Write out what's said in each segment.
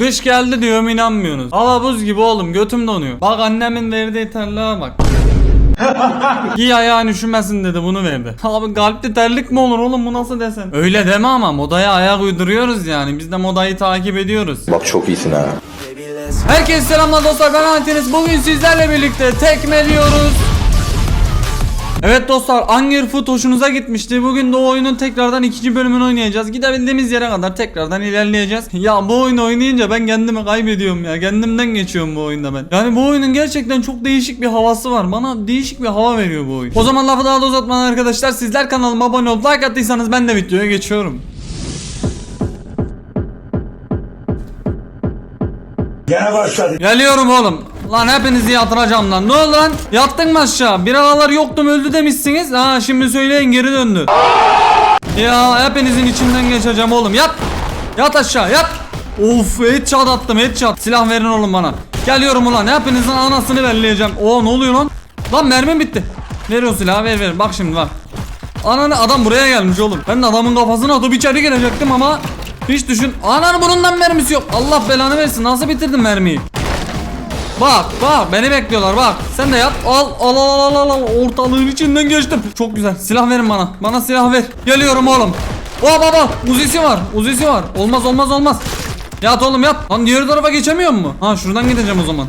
Kış geldi diyorum inanmıyorsunuz. Hava buz gibi oğlum götüm donuyor. Bak annemin verdiği terliğe bak. Giy ayağın üşümesin dedi bunu verdi. Abi kalpli terlik mi olur oğlum bu nasıl desen? Öyle deme ama modaya ayak uyduruyoruz yani. Biz de modayı takip ediyoruz. Bak çok iyisin ha. Herkese selamlar dostlar ben Anteniz. Bugün sizlerle birlikte tekmeliyoruz. Evet dostlar Anger Foot hoşunuza gitmişti. Bugün de o oyunun tekrardan ikinci bölümünü oynayacağız. Gidebildiğimiz yere kadar tekrardan ilerleyeceğiz. Ya bu oyunu oynayınca ben kendimi kaybediyorum ya. Kendimden geçiyorum bu oyunda ben. Yani bu oyunun gerçekten çok değişik bir havası var. Bana değişik bir hava veriyor bu oyun. O zaman lafı daha da uzatmadan arkadaşlar sizler kanalıma abone olup like attıysanız ben de videoya geçiyorum. Gene başladı. Geliyorum oğlum. Lan hepinizi yatıracağım lan. Ne oldu lan? Yattın mı aşağı? Bir yoktum öldü demişsiniz. Ha şimdi söyleyin geri döndü. Ya hepinizin içinden geçeceğim oğlum. Yat. Yat aşağı yat. Of headshot attım headshot. Silah verin oğlum bana. Geliyorum ulan hepinizin anasını belleyeceğim. Oo ne oluyor lan? Lan mermim bitti. Ver o silahı ver ver. Bak şimdi bak. Ananı adam buraya gelmiş oğlum. Ben de adamın kafasına atıp içeri girecektim ama hiç düşün. Ananı bunundan mermisi yok. Allah belanı versin. Nasıl bitirdin mermiyi? Bak bak beni bekliyorlar bak. Sen de yap. Al al al al al al. Ortalığın içinden geçtim. Çok güzel. Silah verin bana. Bana silah ver. Geliyorum oğlum. Oh baba uzisi var. Uzisi var. Olmaz olmaz olmaz. Yat oğlum yat. Lan diğer tarafa geçemiyor mu? Ha şuradan gideceğim o zaman.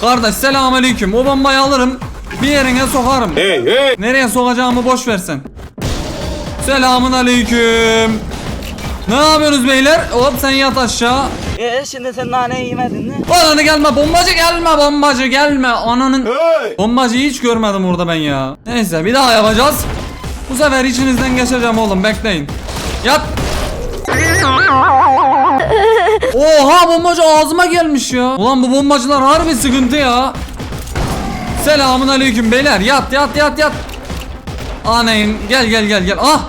Kardeş selamünaleyküm. O bombayı alırım. Bir yerine sokarım. Hey hey. Nereye sokacağımı boş versen. Selamun aleyküm. Ne yapıyorsunuz beyler? Hop sen yat aşağı. E şimdi sen nane yemedin mi? Ananı gelme bombacı gelme bombacı gelme. Ananın Hey. Bombacıyı hiç görmedim orada ben ya. Neyse bir daha yapacağız. Bu sefer içinizden geçeceğim oğlum bekleyin. Yat Oha bombacı ağzıma gelmiş ya. Ulan bu bombacılar harbi sıkıntı ya. Selamun aleyküm beyler. Yat yat yat yat. Anayın gel gel gel gel. Ah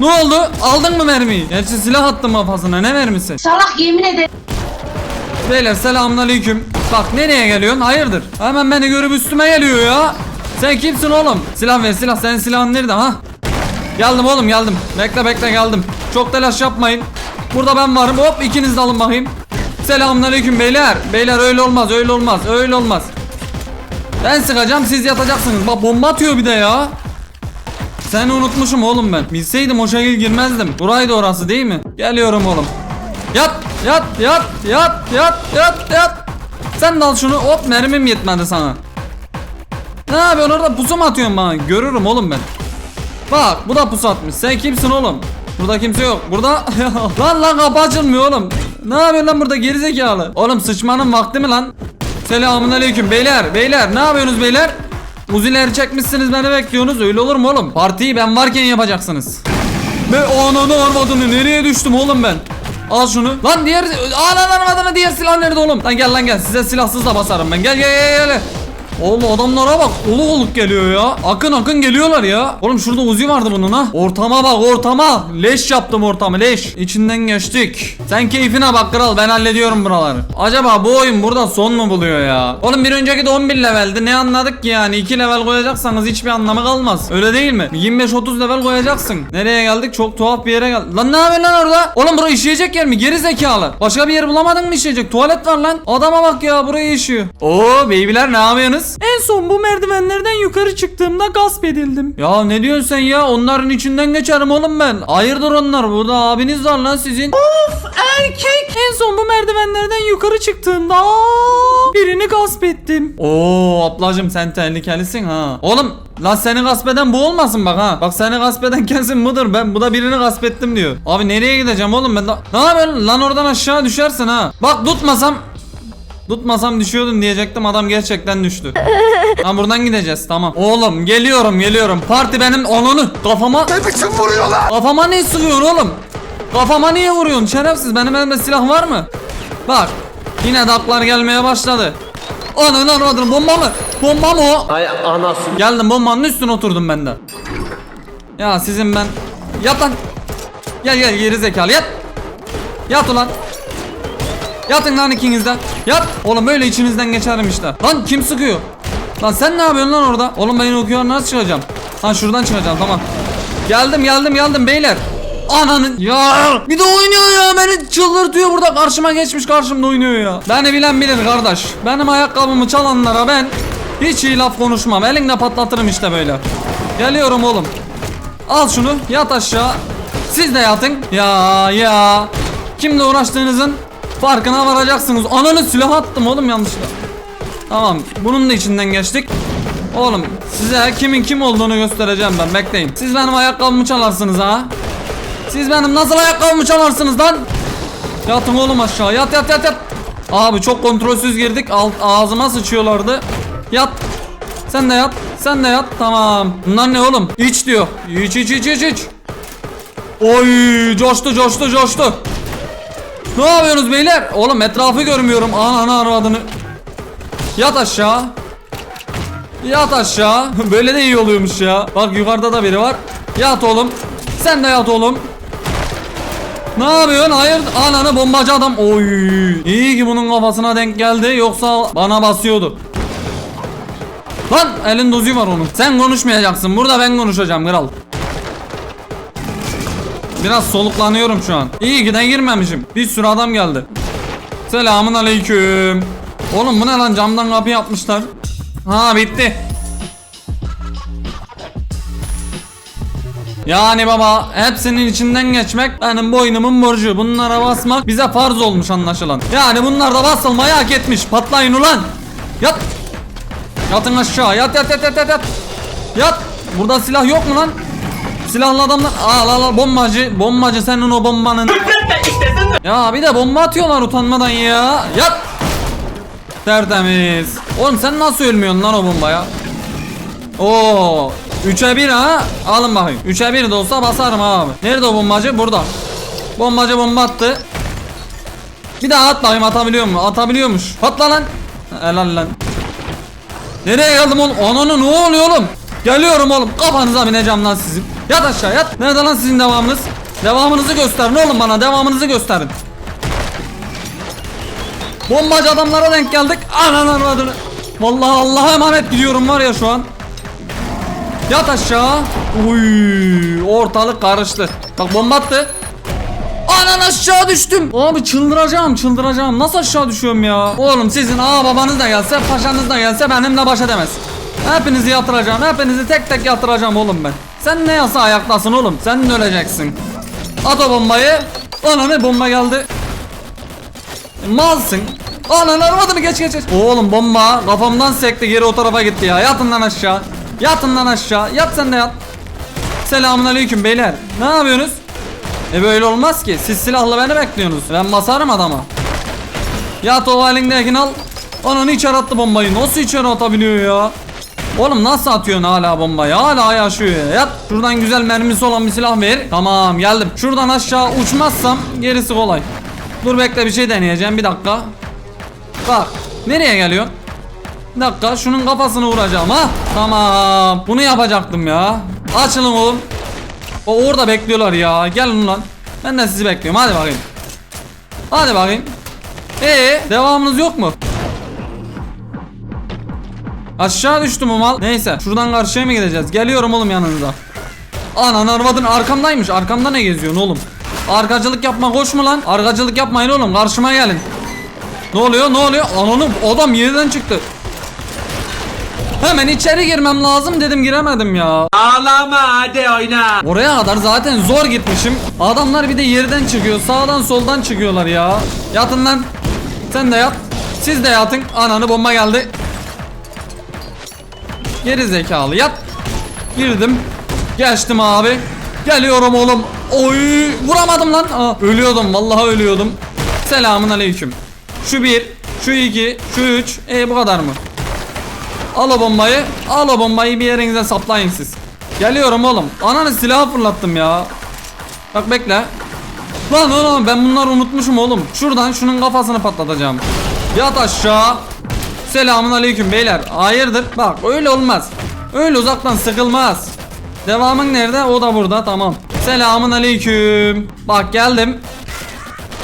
ne oldu aldın mı mermiyi Gerçi silah attım kafasına ne mermisi Salak yemin ederim. Beyler selamünaleyküm. Bak nereye geliyorsun? Hayırdır? Hemen beni görüp üstüme geliyor ya. Sen kimsin oğlum? Silah ver silah. Senin silahın nerede ha? Geldim oğlum geldim. Bekle bekle geldim. Çok telaş yapmayın. Burada ben varım. Hop ikiniz de alın bakayım. Selamünaleyküm beyler. Beyler öyle olmaz öyle olmaz öyle olmaz. Ben sıkacağım siz yatacaksınız. Bak bomba atıyor bir de ya. Seni unutmuşum oğlum ben. Bilseydim o şekil girmezdim. Buraydı orası değil mi? Geliyorum oğlum. Yat yat yat yat yat yat yat. Sen de al şunu. Hop mermim yetmedi sana. Ne yapıyorsun orada pusu mu atıyorsun bana? Görürüm oğlum ben. Bak bu da pusu atmış. Sen kimsin oğlum? Burada kimse yok. Burada lan lan kapı açılmıyor oğlum. Ne yapıyorsun lan burada gerizekalı? Oğlum sıçmanın vakti mi lan? Selamun aleyküm beyler beyler ne yapıyorsunuz beyler? Uzileri çekmişsiniz beni bekliyorsunuz öyle olur mu oğlum? Partiyi ben varken yapacaksınız. Be ananı armadını nereye düştüm oğlum ben? Al şunu. Lan diğer ananı armadını diğer silah nerede oğlum? Lan gel lan gel size silahsız da basarım ben. Gel gel gel gel. Oğlum adamlara bak oluk oluk geliyor ya. Akın akın geliyorlar ya. Oğlum şurada uzi vardı bunun ha. Ortama bak ortama. Leş yaptım ortamı leş. İçinden geçtik. Sen keyfine bak kral ben hallediyorum buraları. Acaba bu oyun burada son mu buluyor ya? Oğlum bir önceki de 11 leveldi. Ne anladık ki yani? 2 level koyacaksanız hiçbir anlamı kalmaz. Öyle değil mi? 25-30 level koyacaksın. Nereye geldik? Çok tuhaf bir yere geldik Lan ne yapıyorsun lan orada? Oğlum bura işleyecek yer mi? Geri zekalı. Başka bir yer bulamadın mı işleyecek? Tuvalet var lan. Adama bak ya buraya işiyor. Oo beybiler ne yapıyorsunuz En son bu merdivenlerden yukarı çıktığımda gasp edildim Ya ne diyorsun sen ya onların içinden geçerim oğlum ben Hayırdır onlar burada abiniz var lan sizin erkek. En son bu merdivenlerden yukarı çıktığımda aa, birini gasp ettim. Oo ablacım sen tehlikelisin ha. Oğlum lan seni gasp eden bu olmasın bak ha. Bak seni gasp eden kesin budur. Ben bu da birini gasp ettim diyor. Abi nereye gideceğim oğlum ben? Da... Ne yapıyorsun lan oradan aşağı düşersin ha. Bak tutmasam Tutmasam düşüyordun diyecektim adam gerçekten düştü. Lan buradan gideceğiz tamam. Oğlum geliyorum geliyorum. Parti benim onunu kafama Ne biçim vuruyorlar? Kafama ne sıkıyorsun oğlum? Kafama niye vuruyorsun şerefsiz? Benim elimde silah var mı? Bak. Yine daklar gelmeye başladı. Ananı anladım bomba mı? Bomba mı o? Ay anası. Geldim bombanın üstüne oturdum ben de. Ya sizin ben... Yat lan. Gel gel geri zekalı yat. Yat ulan. Yatın lan ikiniz. Yat. Oğlum böyle içinizden geçerim işte. Lan kim sıkıyor? Lan sen ne yapıyorsun lan orada? Oğlum ben okuyor nasıl çıkacağım? Ha şuradan çıkacağım tamam. Geldim geldim geldim beyler. Ananın ya bir de oynuyor ya beni çıldırtıyor burada karşıma geçmiş karşımda oynuyor ya. Beni bilen bilir kardeş. Benim ayakkabımı çalanlara ben hiç iyi laf konuşmam. Elinle patlatırım işte böyle. Geliyorum oğlum. Al şunu yat aşağı. Siz de yatın. Ya ya. Kimle uğraştığınızın farkına varacaksınız. Ananı silah attım oğlum yanlışlıkla. Tamam bunun da içinden geçtik. Oğlum size kimin kim olduğunu göstereceğim ben bekleyin. Siz benim ayakkabımı çalarsınız ha. Siz benim nasıl ayakkabımı çalarsınız lan? Yatın oğlum aşağı yat yat yat yat. Abi çok kontrolsüz girdik alt ağzıma sıçıyorlardı. Yat. Sen de yat. Sen de yat. Tamam. Bunlar ne oğlum? İç diyor. İç iç iç iç iç. Oy coştu coştu coştu. Ne yapıyorsunuz beyler? Oğlum etrafı görmüyorum. Ana arvadını. Yat aşağı. Yat aşağı. Böyle de iyi oluyormuş ya. Bak yukarıda da biri var. Yat oğlum. Sen de yat oğlum. Ne yapıyorsun? Hayır. Ananı bombacı adam. Oy. İyi ki bunun kafasına denk geldi. Yoksa bana basıyordu. Lan elin dozu var onun. Sen konuşmayacaksın. Burada ben konuşacağım kral. Biraz soluklanıyorum şu an. İyi ki girmemişim. Bir sürü adam geldi. Selamun aleyküm. Oğlum bu ne lan camdan kapı yapmışlar. Ha bitti. Yani baba hepsinin içinden geçmek benim boynumun borcu. Bunlara basmak bize farz olmuş anlaşılan. Yani bunlar da basılmayı hak etmiş. Patlayın ulan. Yat. Yatın aşağı. Yat yat yat yat. Yat. Yat. Burada silah yok mu lan? Silahlı adamlar. Al al al bombacı. Bombacı senin o bombanın. Ya bir de bomba atıyorlar utanmadan ya. Yat. Tertemiz. Oğlum sen nasıl ölmüyorsun lan o bombaya? Oo. 3'e 1 ha. Alın bakayım. 3'e 1 de olsa basarım abi. Nerede o bombacı? Burada. Bombacı bomba attı. Bir daha at bakayım atabiliyor mu? Atabiliyormuş. Patla lan. Helal lan. Nereye geldim oğlum? Ananı ne oluyor oğlum? Geliyorum oğlum. Kafanıza bineceğim lan sizin. Yat aşağı yat. Nerede lan sizin devamınız? Devamınızı gösterin oğlum bana. Devamınızı gösterin. Bombacı adamlara denk geldik. Ananı adını. Vallahi Allah'a emanet gidiyorum var ya şu an. Yat aşağı. Uy, ortalık karıştı. Bak bomba attı. Anan aşağı düştüm. Abi çıldıracağım çıldıracağım. Nasıl aşağı düşüyorum ya? Oğlum sizin aa babanız da gelse paşanız da gelse benimle baş edemez. Hepinizi yatıracağım. Hepinizi tek tek yatıracağım oğlum ben. Sen ne yasa ayaktasın oğlum? Sen öleceksin. At o bombayı. Ananı bomba geldi. Malsın. Ananı aramadı mı geç geç geç. Oğlum bomba kafamdan sekti geri o tarafa gitti ya. Yatın lan aşağı. Yatın lan aşağı. Yat sen de yat. Selamun aleyküm beyler. Ne yapıyorsunuz? E böyle olmaz ki. Siz silahla beni bekliyorsunuz. Ben basarım adama. Yat o halindekini al. Ananı içeri attı bombayı. Nasıl içeri atabiliyor ya? Oğlum nasıl atıyorsun hala bombayı? Hala yaşıyor ya. Yat. Şuradan güzel mermisi olan bir silah ver. Tamam geldim. Şuradan aşağı uçmazsam gerisi kolay. Dur bekle bir şey deneyeceğim. Bir dakika. Bak. Nereye geliyor? Bir dakika şunun kafasını vuracağım ha. Tamam. Bunu yapacaktım ya. Açılın oğlum. O orada bekliyorlar ya. Gelin lan. Ben de sizi bekliyorum. Hadi bakayım. Hadi bakayım. Ee, devamınız yok mu? Aşağı düştü bu mal. Neyse, şuradan karşıya mı gideceğiz? Geliyorum oğlum yanınıza. Anan arvadın arkamdaymış. Arkamda ne geziyorsun oğlum? Arkacılık yapma koş mu lan? Arkacılık yapmayın oğlum. Karşıma gelin. Ne oluyor? Ne oluyor? Ananı adam yerden çıktı. Hemen içeri girmem lazım dedim giremedim ya. Ağlama hadi oyna. Oraya kadar zaten zor gitmişim. Adamlar bir de yerden çıkıyor. Sağdan soldan çıkıyorlar ya. Yatın lan. Sen de yat. Siz de yatın. Ananı bomba geldi. Geri zekalı yat. Girdim. Geçtim abi. Geliyorum oğlum. Oy vuramadım lan. Aa, ölüyordum vallahi ölüyordum. Selamun aleyküm. Şu bir, şu iki, şu üç. E bu kadar mı? Al o bombayı. Al o bombayı bir yerinize saplayın siz. Geliyorum oğlum. Ananı silahı fırlattım ya. Bak bekle. Lan oğlum ben bunları unutmuşum oğlum. Şuradan şunun kafasını patlatacağım. Yat aşağı. Selamun aleyküm beyler. Hayırdır? Bak öyle olmaz. Öyle uzaktan sıkılmaz. Devamın nerede? O da burada. Tamam. Selamun aleyküm. Bak geldim.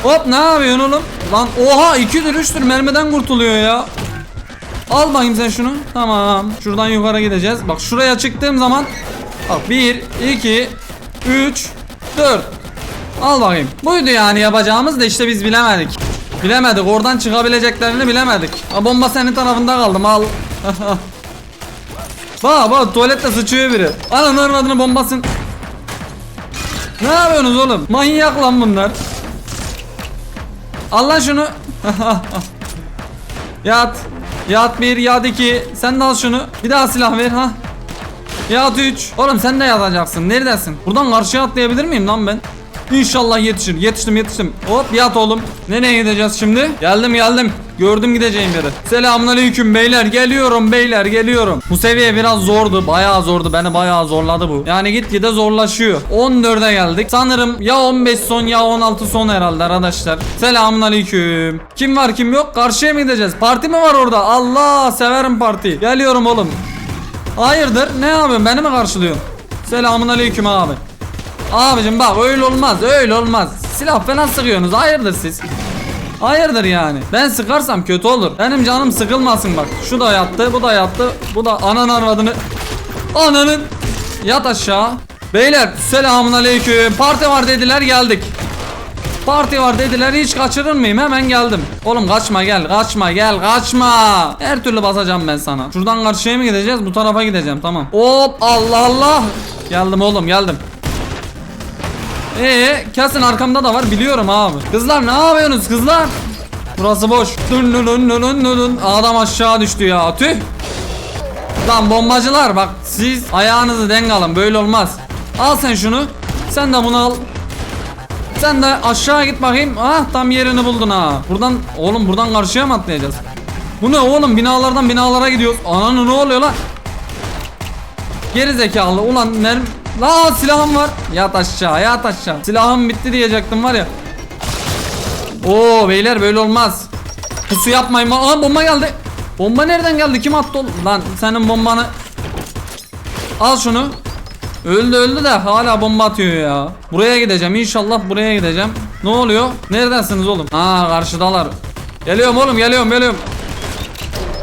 Hop ne yapıyorsun oğlum? Lan oha 2'dir 3'tür mermiden kurtuluyor ya. Al bakayım sen şunu. Tamam. Şuradan yukarı gideceğiz. Bak şuraya çıktığım zaman bak 1 2 3 4 Al bakayım. Buydu yani yapacağımız da işte biz bilemedik. Bilemedik. Oradan çıkabileceklerini bilemedik. Ha, bomba senin tarafında kaldım. Al. bak bak tuvalette sıçıyor biri. Ananın adını bombasın. Ne yapıyorsunuz oğlum? Manyak lan bunlar. Al lan şunu. yat. Yat bir, yat iki. Sen de al şunu. Bir daha silah ver ha. Yat 3. Oğlum sen de yatacaksın. Neredesin? Buradan karşıya atlayabilir miyim lan ben? İnşallah yetişir. Yetiştim yetiştim. Hop yat oğlum. Nereye gideceğiz şimdi? Geldim geldim. Gördüm gideceğim yeri. Selamünaleyküm beyler. Geliyorum beyler geliyorum. Bu seviye biraz zordu. Bayağı zordu. Beni bayağı zorladı bu. Yani gitgide zorlaşıyor. 14'e geldik. Sanırım ya 15 son ya 16 son herhalde arkadaşlar. Selamünaleyküm. Kim var kim yok? Karşıya mı gideceğiz? Parti mi var orada? Allah severim parti. Geliyorum oğlum. Hayırdır? Ne yapıyorsun? Beni mi karşılıyorsun? Selamun aleyküm abi. Abicim bak öyle olmaz öyle olmaz. Silah falan sıkıyorsunuz hayırdır siz? Hayırdır yani. Ben sıkarsam kötü olur. Benim canım sıkılmasın bak. Şu da yattı bu da yattı. Bu da anan arvadını. Ananın. Yat aşağı. Beyler selamun aleyküm. Parti var dediler geldik. Parti var dediler hiç kaçırır mıyım hemen geldim Oğlum kaçma gel kaçma gel kaçma Her türlü basacağım ben sana Şuradan karşıya mı gideceğiz bu tarafa gideceğim tamam Hop Allah Allah Geldim oğlum geldim Ee kesin arkamda da var biliyorum abi Kızlar ne yapıyorsunuz kızlar Burası boş dün dün dün dün dün. Adam aşağı düştü ya tüh Lan bombacılar bak siz ayağınızı denk alın böyle olmaz Al sen şunu Sen de bunu al sen de aşağı git bakayım. Ah tam yerini buldun ha. Buradan oğlum buradan karşıya mı atlayacağız? Bu ne oğlum binalardan binalara gidiyoruz. Ananı ne oluyor lan? Geri zekalı ulan mermi La silahım var. Yat aşağı yat aşağı. Silahım bitti diyecektim var ya. Oo beyler böyle olmaz. Pusu yapmayın. Aa bomba geldi. Bomba nereden geldi? Kim attı oğlum? Lan senin bombanı. Al şunu. Öldü öldü de hala bomba atıyor ya. Buraya gideceğim inşallah buraya gideceğim. Ne oluyor? Neredesiniz oğlum? Aa karşıdalar. Geliyorum oğlum geliyorum geliyorum.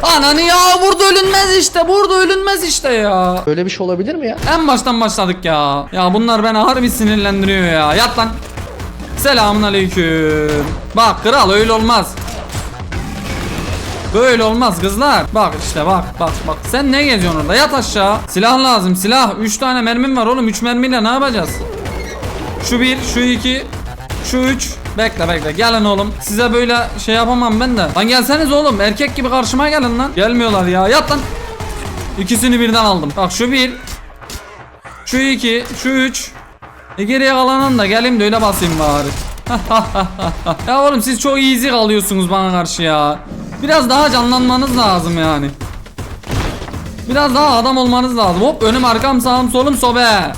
Ananı ya burada ölünmez işte burada ölünmez işte ya. Böyle bir şey olabilir mi ya? En baştan başladık ya. Ya bunlar beni harbi sinirlendiriyor ya. Yat lan. Selamun aleyküm. Bak kral öyle olmaz. Böyle olmaz kızlar. Bak işte bak bak bak. Sen ne geziyorsun orada? Yat aşağı. Silah lazım silah. 3 tane mermim var oğlum. 3 mermiyle ne yapacağız? Şu bir, şu iki, şu üç. Bekle bekle gelin oğlum. Size böyle şey yapamam ben de. Lan gelseniz oğlum. Erkek gibi karşıma gelin lan. Gelmiyorlar ya. Yat lan. İkisini birden aldım. Bak şu bir. Şu iki, şu üç. E geriye kalanın da geleyim de öyle basayım bari. ya oğlum siz çok easy kalıyorsunuz bana karşı ya. Biraz daha canlanmanız lazım yani. Biraz daha adam olmanız lazım. Hop önüm arkam sağım solum sobe.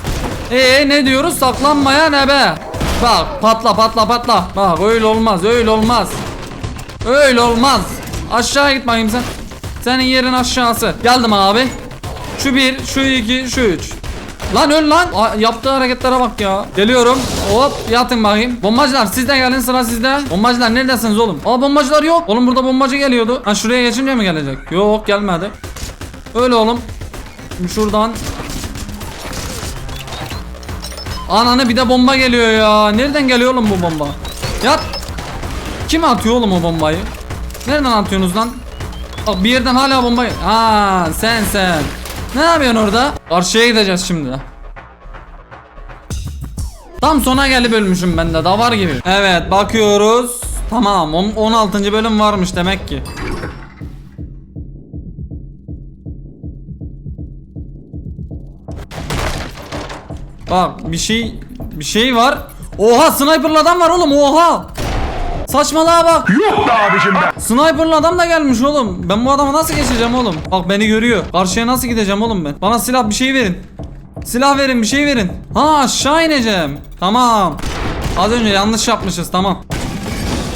Ee ne diyoruz? Saklanmaya ne be? Bak patla patla patla. Bak öyle olmaz öyle olmaz. Öyle olmaz. Aşağı git sen. Senin yerin aşağısı. Geldim abi. Şu bir, şu iki, şu üç. Lan öl lan. Aa, yaptığı hareketlere bak ya. Geliyorum. Hop yatın bakayım. Bombacılar siz de gelin sıra sizde. Bombacılar neredesiniz oğlum? Aa bombacılar yok. Oğlum burada bombacı geliyordu. Ha şuraya geçince mi gelecek? Yok gelmedi. Öyle oğlum. Şuradan. Ananı bir de bomba geliyor ya. Nereden geliyor oğlum bu bomba? Yat. Kim atıyor oğlum o bombayı? Nereden atıyorsunuz lan? Bak bir yerden hala bomba. Ha sen sen. Ne yapıyorsun orada? Karşıya gideceğiz şimdi. Tam sona gelip ölmüşüm ben de davar gibi. Evet bakıyoruz. Tamam on- 16. bölüm varmış demek ki. Bak bir şey bir şey var. Oha sniperlı adam var oğlum oha. Saçmalığa bak. Yok be abicim be. Sniper'lı adam da gelmiş oğlum. Ben bu adama nasıl geçeceğim oğlum? Bak beni görüyor. Karşıya nasıl gideceğim oğlum ben? Bana silah bir şey verin. Silah verin bir şey verin. Ha aşağı ineceğim. Tamam. Az önce yanlış yapmışız tamam.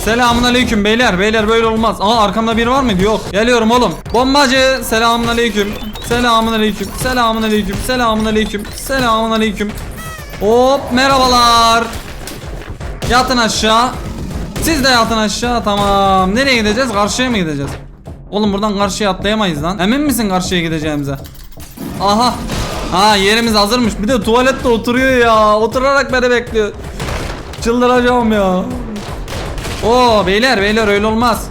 Selamun aleyküm beyler. Beyler böyle olmaz. Aa arkamda biri var mıydı? Yok. Geliyorum oğlum. Bombacı. Selamun aleyküm. Selamun aleyküm. Selamun aleyküm. Selamun aleyküm. Selamun aleyküm. Hop merhabalar. Yatın aşağı. Siz de yatın aşağı tamam. Nereye gideceğiz? Karşıya mı gideceğiz? Oğlum buradan karşıya atlayamayız lan. Emin misin karşıya gideceğimize? Aha. Ha yerimiz hazırmış. Bir de tuvalette oturuyor ya. Oturarak beni bekliyor. Çıldıracağım ya. Oo beyler beyler öyle olmaz.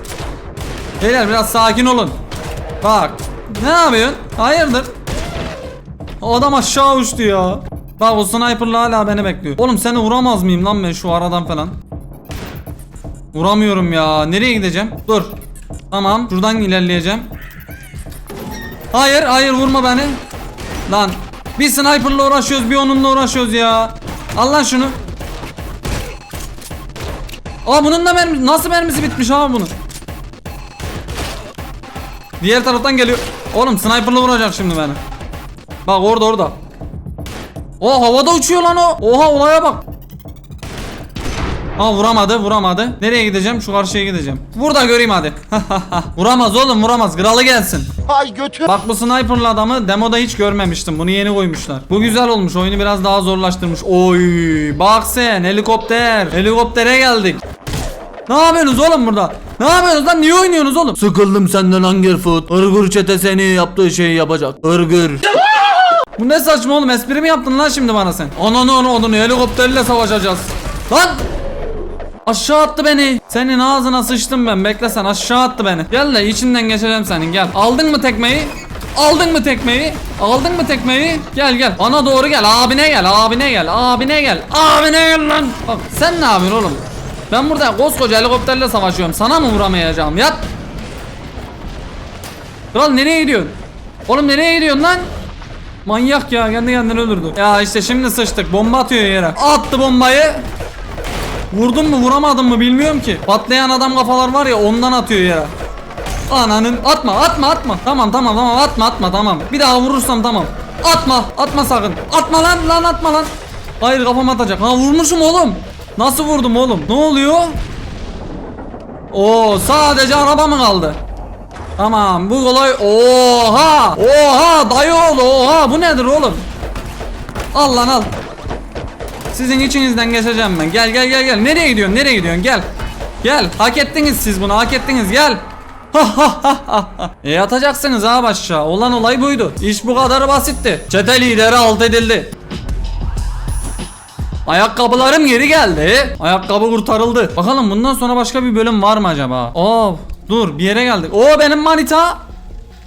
Beyler biraz sakin olun. Bak. Ne yapıyorsun? Hayırdır? O adam aşağı uçtu ya. Bak o sniperla hala beni bekliyor. Oğlum seni vuramaz mıyım lan ben şu aradan falan? Vuramıyorum ya. Nereye gideceğim? Dur. Tamam. Şuradan ilerleyeceğim. Hayır, hayır vurma beni. Lan. Bir sniperla uğraşıyoruz, bir onunla uğraşıyoruz ya. Al lan şunu. Aa bunun da mermi nasıl mermisi bitmiş abi bunun? Diğer taraftan geliyor. Oğlum sniperla vuracak şimdi beni. Bak orada orada. O havada uçuyor lan o. Oha olaya bak. Ha vuramadı vuramadı. Nereye gideceğim? Şu karşıya gideceğim. Burada göreyim hadi. vuramaz oğlum vuramaz. Kralı gelsin. Ay götür. Bak bu sniperlı adamı demoda hiç görmemiştim. Bunu yeni koymuşlar. Bu güzel olmuş. Oyunu biraz daha zorlaştırmış. Oy bak sen helikopter. Helikoptere geldik. Ne yapıyorsunuz oğlum burada? Ne yapıyorsunuz lan? Niye oynuyorsunuz oğlum? Sıkıldım senden Hungerfoot. Irgır çete seni yaptığı şeyi yapacak. Irgır. Bu ne saçma oğlum? Espri mi yaptın lan şimdi bana sen? Ananı onu onu helikopterle savaşacağız. Lan! Aşağı attı beni. Senin ağzına sıçtım ben. Bekle sen aşağı attı beni. Gel de içinden geçeceğim senin gel. Aldın mı tekmeyi? Aldın mı tekmeyi? Aldın mı tekmeyi? Gel gel. Bana doğru gel. Abine gel. Abine gel. Abine gel. Abine gel lan. Bak sen ne yapıyorsun oğlum? Ben burada koskoca helikopterle savaşıyorum. Sana mı vuramayacağım? Yat. Kral nereye gidiyorsun? Oğlum nereye gidiyorsun lan? Manyak ya kendi kendini öldürdü. Ya işte şimdi sıçtık. Bomba atıyor yere. Attı bombayı. Vurdum mu vuramadım mı bilmiyorum ki. Patlayan adam kafalar var ya ondan atıyor yere. Ananın atma atma atma. Tamam tamam tamam atma atma tamam. Bir daha vurursam tamam. Atma atma sakın. Atma lan lan atma lan. Hayır kafam atacak. Ha vurmuşum oğlum. Nasıl vurdum oğlum? Ne oluyor? Oo sadece araba mı kaldı? Tamam bu kolay. Oha! Oha dayı oğlu oha bu nedir oğlum? Al lan al. Sizin içinizden geçeceğim ben. Gel gel gel gel. Nereye gidiyorsun? Nereye gidiyorsun? Gel. Gel. Hak ettiniz siz bunu. Hak ettiniz. Gel. e atacaksınız ha aşağı. Olan olay buydu. İş bu kadar basitti. Çete lideri alt edildi. Ayakkabılarım geri geldi. Ayakkabı kurtarıldı. Bakalım bundan sonra başka bir bölüm var mı acaba? Oo, dur bir yere geldik. Oo benim manita.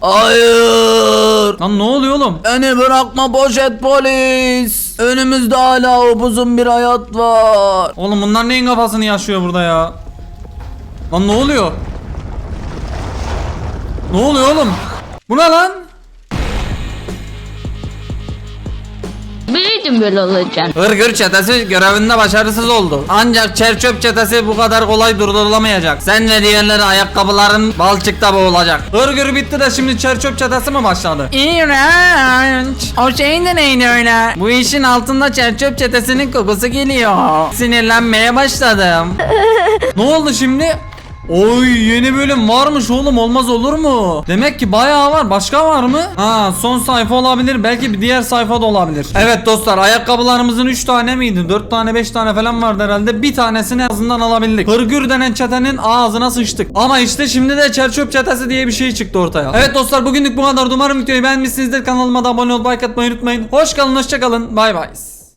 Hayır. Lan ne oluyor oğlum? Beni bırakma poşet polis. Önümüzde hala upuzun bir hayat var. Oğlum bunlar neyin kafasını yaşıyor burada ya? Lan ne oluyor? Ne oluyor oğlum? Bu ne lan? Biliyordum böyle olacağını. Hırgır çetesi görevinde başarısız oldu. Ancak çerçöp çetesi bu kadar kolay durdurulamayacak. Sen ve diğerleri ayakkabıların balçıkta boğulacak. Hırgır bitti de şimdi çerçöp çetesi mi başladı? İğrenç. O şey de neydi öyle? Bu işin altında çerçöp çetesinin kokusu geliyor. Sinirlenmeye başladım. ne oldu şimdi? Oy yeni bölüm varmış oğlum olmaz olur mu? Demek ki bayağı var. Başka var mı? Ha son sayfa olabilir. Belki bir diğer sayfa da olabilir. Evet dostlar ayakkabılarımızın 3 tane miydi? 4 tane 5 tane falan vardı herhalde. Bir tanesini en azından alabildik. Hırgür denen çetenin ağzına sıçtık. Ama işte şimdi de çerçöp çetesi diye bir şey çıktı ortaya. Evet dostlar bugünlük bu kadar. Umarım videoyu beğenmişsinizdir. Kanalıma da abone olup like unutmayın. Hoş kalın hoşça kalın. Bay bay.